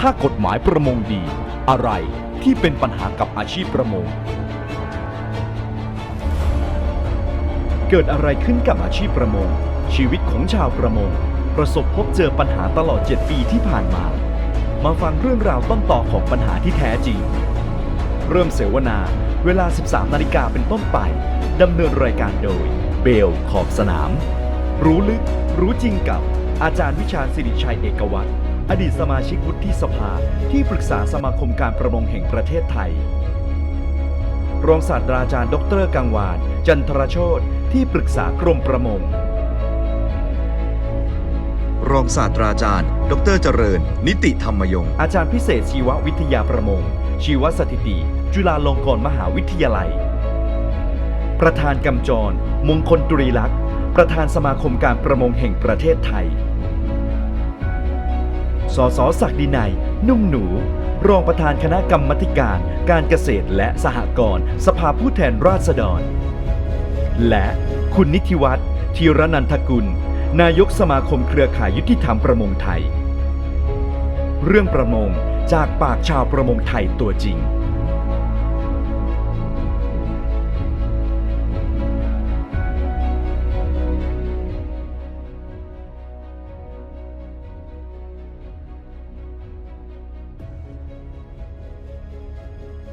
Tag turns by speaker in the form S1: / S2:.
S1: ถ้ากฎหมายประมงดี อะไรที่เป็นปัญหากับอาชีพประมง เกิดอะไรขึ้นกับอาชีพประมง ชีวิตของชาวประมง ประสบพบเจอปัญหาตลอด 7 ปีที่ผ่านมา มาฟังเรื่องราวต้นต่อของปัญหาที่แท้จริง เริ่มเสวนาเวลา 13 นาฬิกาเป็นต้นไปดำเนินรายการโดย เบลขอบสนาม รู้ลึก รู้จริงกับอาจารย์วิชาสิริชัยเอกวัตร อดีตสมาชิกวุฒิสภาที่ปรึกษาสมาคมการประมงแห่งประเทศไทย รองศาสตราจารย์ ดรกังวาน จันทรโชตที่ปรึกษากรมประมง
S2: รองศาสตราจารย์ ดรเจริญ นิติธรรมยงค์
S1: อาจารย์พิเศษชีววิทยาประมง ชีวสถิติ จุฬาลงกรณ์มหาวิทยาลัย ประธานกำจร มงคลตรีลักษณ์ประธานสมาคมการประมงแห่งประเทศไทย สสศักดินัย นุ่มหนู รองประธานคณะกรรมธิการ การเกษตรและสหกรณ์สภาผู้แทนราษฎร และคุณนิติวัฒน์ธีรนันทกุล นายกสมาคมเครือข่ายยุติธรรมประมงไทย เรื่องประมงจากปากชาวประมงไทยตัวจริง